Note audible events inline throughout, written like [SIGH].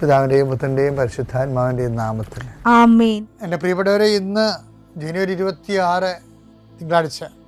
പിതാവിന്റെയും പുത്രന്റെയും പരിശുദ്ധാത്മാവിന്റെയും നാമത്തിൽ. എന്റെ പ്രിയപ്പെട്ടവരെ ഇന്ന് ജനുവരി ഇരുപത്തി ആറ് തിങ്കളാഴ്ച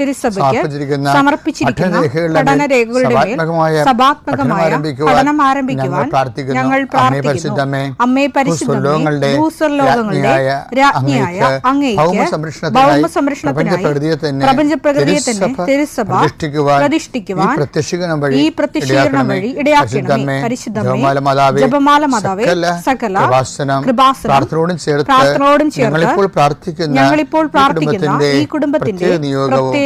തിരുസഭയ്ക്ക് സമർപ്പിച്ചിരിക്കുന്ന പഠനരേഖകളുടെ മേൽ സഭാത്മകമായ പഠനം ആരംഭിക്കുവാൻ ഞങ്ങൾ പ്രാർത്ഥിക്കുന്നു. അമ്മേ പരിശുദ്ധമേ, ഭൂസ്വർലോകങ്ങളുടെ രാജ്ഞിയായ അങ്ങേക്ക് തന്നെ തിരുസഭ പ്രതിഷ്ഠിക്കുവാൻ ഈ പ്രത്യക്ഷീകരണം വഴി ഇടയാക്കണമേ. പരിശുദ്ധമേ ജപമാല മാതാവേ സകല പ്രാർത്ഥനയോടും ചേർത്ത് ഞങ്ങളിപ്പോൾ പ്രാർത്ഥിക്കുന്ന ഞങ്ങളിപ്പോൾ ഈ പ്രാർത്ഥിക്കുന്ന ഈ കുടുംബത്തിന്റെ പ്രത്യേക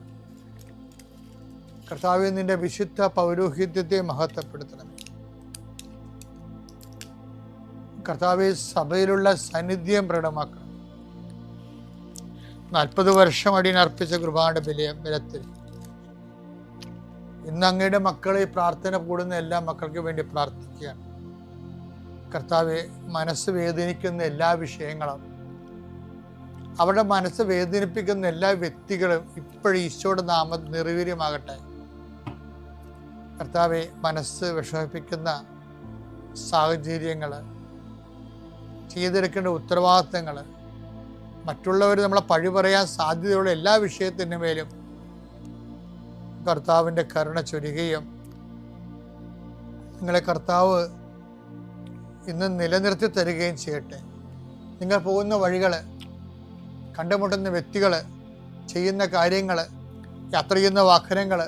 കർത്താവെ നിന്റെ വിശുദ്ധ പൗരോഹിത്യത്തെ മഹത്വപ്പെടുത്തണമേ കർത്താവ് സഭയിലുള്ള സാന്നിധ്യം പ്രകടമാക്കണം. നാൽപ്പത് വർഷം അടിയനർപ്പിച്ച കൃപാന്റെ ബലിയ ബലത്തിൽ. ഇന്ന് അങ്ങയുടെ മക്കളെ പ്രാർത്ഥന കൂടുന്ന എല്ലാ മക്കൾക്ക് വേണ്ടി പ്രാർത്ഥിക്കുകയാണ്. കർത്താവ് മനസ്സ് വേദനിക്കുന്ന എല്ലാ വിഷയങ്ങളും അവരുടെ മനസ്സ് വേദനിപ്പിക്കുന്ന എല്ലാ വ്യക്തികളും ഇപ്പോഴും ഈശോയുടെ നാമം നിർവീര്യമാകട്ടെ കർത്താവെ മനസ്സ് വിഷമിപ്പിക്കുന്ന സാഹചര്യങ്ങൾ ചെയ്തെടുക്കേണ്ട ഉത്തരവാദിത്തങ്ങൾ മറ്റുള്ളവർ നമ്മളെ പഴി പറയാൻ സാധ്യതയുള്ള എല്ലാ വിഷയത്തിന്റെ മേലും കർത്താവിന്റെ കരുണ ചൊരികയും നിങ്ങളെ കർത്താവ് ഇന്ന് നിലനിർത്തി തരികയും ചെയ്യട്ടെ. നിങ്ങൾ പോകുന്ന വഴികൾ കണ്ടുമുട്ടുന്ന വ്യക്തികൾ ചെയ്യുന്ന കാര്യങ്ങൾ യാത്ര ചെയ്യുന്ന വാഹനങ്ങൾ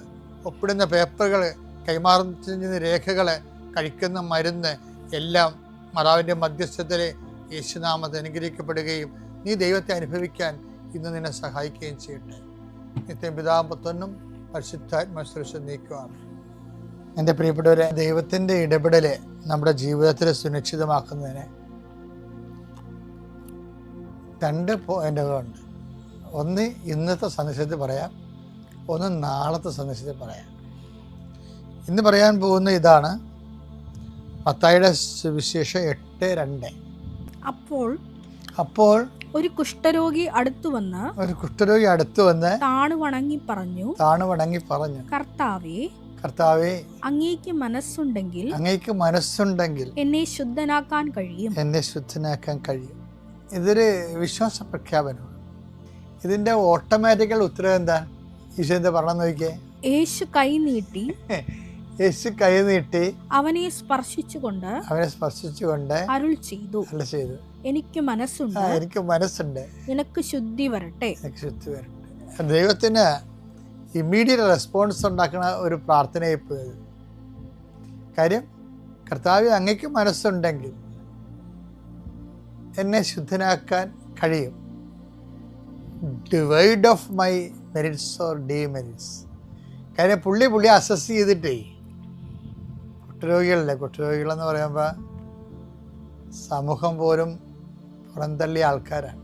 ഒപ്പിടുന്ന പേപ്പറുകൾ കൈമാറുന്ന രേഖകളെ കഴിക്കുന്ന മരുന്ന് എല്ലാം മാതാവിന്റെ മധ്യസ്ഥത്തിലെ യേശുനാമത് അനുഗ്രഹിക്കപ്പെടുകയും നീ ദൈവത്തെ അനുഭവിക്കാൻ ഇന്ന് നിന്നെ സഹായിക്കുകയും ചെയ്യട്ടെ. നിത്യം പിതാപത്തൊന്നും പരിശുദ്ധാത്മസുരക്ഷ നീക്കുവാണ് എന്റെ പ്രിയപ്പെട്ടവരെ ദൈവത്തിന്റെ ഇടപെടൽ നമ്മുടെ ജീവിതത്തിൽ സുനിശ്ചിതമാക്കുന്നതിന് രണ്ട് പോയിന്റുകളുണ്ട്. ഒന്ന് ഇന്നത്തെ സന്ദേശത്തിൽ പറയാം ഒന്ന് നാളത്തെ സന്ദേശത്തിൽ പറയാം. ഇന്ന് പറയാൻ പോകുന്ന ഇതാണ് മത്തായിയുടെ സുവിശേഷം എട്ട് രണ്ട്. അപ്പോൾ അപ്പോൾ ഒരു കുഷ്ഠരോഗി അടുത്തു വന്ന് ഒരു കുഷ്ഠരോഗി അടുത്ത് വന്ന് താണു വണങ്ങി പറഞ്ഞു താണു വണങ്ങി പറഞ്ഞു. കർത്താവേ കർത്താവെ അങ്ങേക്ക് മനസ്സുണ്ടെങ്കിൽ അങ്ങേക്ക് മനസ്സുണ്ടെങ്കിൽ എന്നെ ശുദ്ധനാക്കാൻ കഴിയും. എന്നെ ശുദ്ധനാക്കാൻ കഴിയും. ഇതൊരു വിശ്വാസ പ്രഖ്യാപനമാണ്. ഇതിന്റെ ഓട്ടോമാറ്റിക്കൽ ഉത്തരവ് എന്താ? ഈശോ എന്താ പറഞ്ഞു നോക്കിയേ? യേശു കൈ നീട്ടി [LAUGHS] യേശു കൈ നീട്ടി അവനെ സ്പർശിച്ചുകൊണ്ട് അവനെ സ്പർശിച്ചുകൊണ്ട് അരുൾ ചെയ്തു. അരുൾ ചെയ്തു. എനിക്ക് മനസ്സുണ്ട്. എനിക്ക് മനസ്സുണ്ട്. നിനക്ക് ശുദ്ധി വരട്ടെ. എനിക്ക് ശുദ്ധി വരട്ടെ. ദൈവത്തിന് ഇമ്മീഡിയറ്റ് റെസ്പോൺസ് ഉണ്ടാക്കുന്ന ഒരു പ്രാർത്ഥനയായി പോയത്. കാര്യം കർത്താവ് അങ്ങക്ക് മനസ്സുണ്ടെങ്കിൽ എന്നെ ശുദ്ധനാക്കാൻ കഴിയും. Devoid of my merits or demerits കാര്യം പുള്ളി പുള്ളി അസസ് ചെയ്തിട്ടേ കുഷ്ഠരോഗികളല്ലേ കുഷ്ഠരോഗികളെന്ന് പറയുമ്പോൾ സമൂഹം പോലും പുറന്തള്ളിയ ആൾക്കാരാണ്.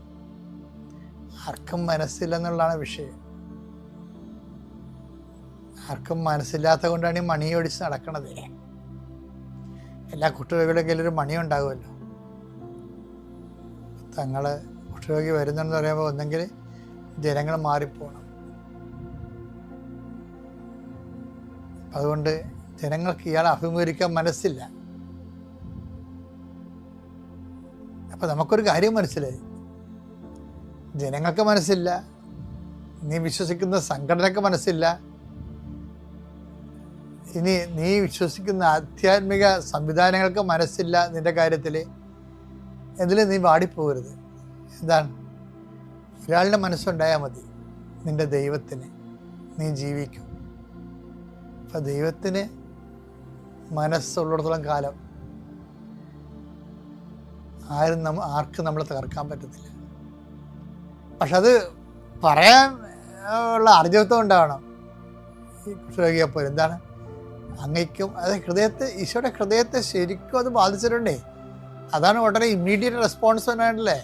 ആർക്കും മനസ്സില്ലെന്നുള്ളതാണ് വിഷയം. ആർക്കും മനസ്സില്ലാത്ത കൊണ്ടാണ് ഈ മണി ഒടിച്ച് നടക്കണത്. എല്ലാ കയ്യിൽ ഒരു മണി ഉണ്ടാകുമല്ലോ. തങ്ങൾ കുഷ്ഠരോഗി വരുന്നെന്ന് പറയുമ്പോൾ ഒന്നെങ്കിൽ ജനങ്ങൾ മാറിപ്പോണം. അതുകൊണ്ട് ജനങ്ങൾക്ക് ഇയാളെ അഭിമുഖീകരിക്കാൻ മനസ്സില്ല. അപ്പൊ നമുക്കൊരു കാര്യം മനസ്സിലായി. ജനങ്ങൾക്ക് മനസ്സില്ല. നീ വിശ്വസിക്കുന്ന സംഘടനക്ക് മനസ്സില്ല. ഇനി നീ വിശ്വസിക്കുന്ന ആധ്യാത്മിക സംവിധാനങ്ങൾക്ക് മനസ്സില്ല നിന്റെ കാര്യത്തിൽ ഇതിൽ നീ വാടിപ്പോകരുത്. എന്താണ്? ഒരാളുടെ മനസ്സുണ്ടായാൽ മതി. നിന്റെ ദൈവത്തിന് നീ ജീവിക്കും. അപ്പം ദൈവത്തിന് മനസ്സുള്ളിടത്തോളം കാലം ആരും നമ്മ ആർക്കും നമ്മളെ തകർക്കാൻ പറ്റത്തില്ല. പക്ഷെ അത് പറയാൻ ഉള്ള അർജവത്വം ഉണ്ടാവണം ഈ കുഷ്ഠരോഗിയെപ്പോലെ എന്താണ്? അങ്ങയ്ക്കും അത് ഹൃദയത്തെ ഈശോയുടെ ഹൃദയത്തെ ശരിക്കും അത് ബാധിച്ചിട്ടുണ്ടേ. അതാണ് ഉടനെ ഇമ്മീഡിയറ്റ് റെസ്പോൺസ് തന്നെയാണല്ലേ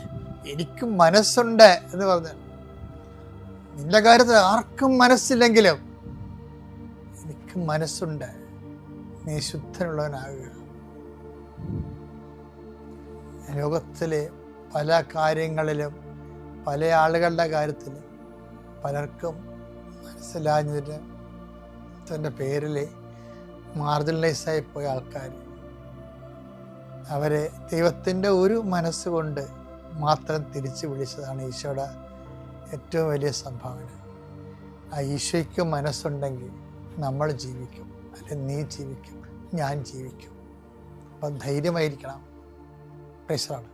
എനിക്ക് മനസ്സുണ്ട് എന്ന് പറഞ്ഞു. നിന്റെ കാര്യത്തിൽ ആർക്കും മനസ്സില്ലെങ്കിലും എനിക്ക് മനസ്സുണ്ട്. നീ ശുദ്ധനുള്ളവനാകുക ലോകത്തിലെ പല കാര്യങ്ങളിലും പല ആളുകളുടെ കാര്യത്തിൽ പലർക്കും മനസ്സിലാഞ്ഞതിന് തന്റെ പേരിൽ മാർജിനലൈസായി പോയ ആൾക്കാർ. അവരെ ദൈവത്തിന്റെ ഒരു മനസ്സുകൊണ്ട് മാത്രം തിരിച്ചു വിളിച്ചതാണ് ഈശോയുടെ ഏറ്റവും വലിയ സംഭാവന. ആ ഈശോയ്ക്ക് മനസ്സുണ്ടെങ്കിൽ നമ്മൾ ജീവിക്കും. അല്ലെ നീ ജീവിക്കും ഞാൻ ജീവിക്കും. അപ്പം ധൈര്യമായിരിക്കണം. പ്രൈസറാണ്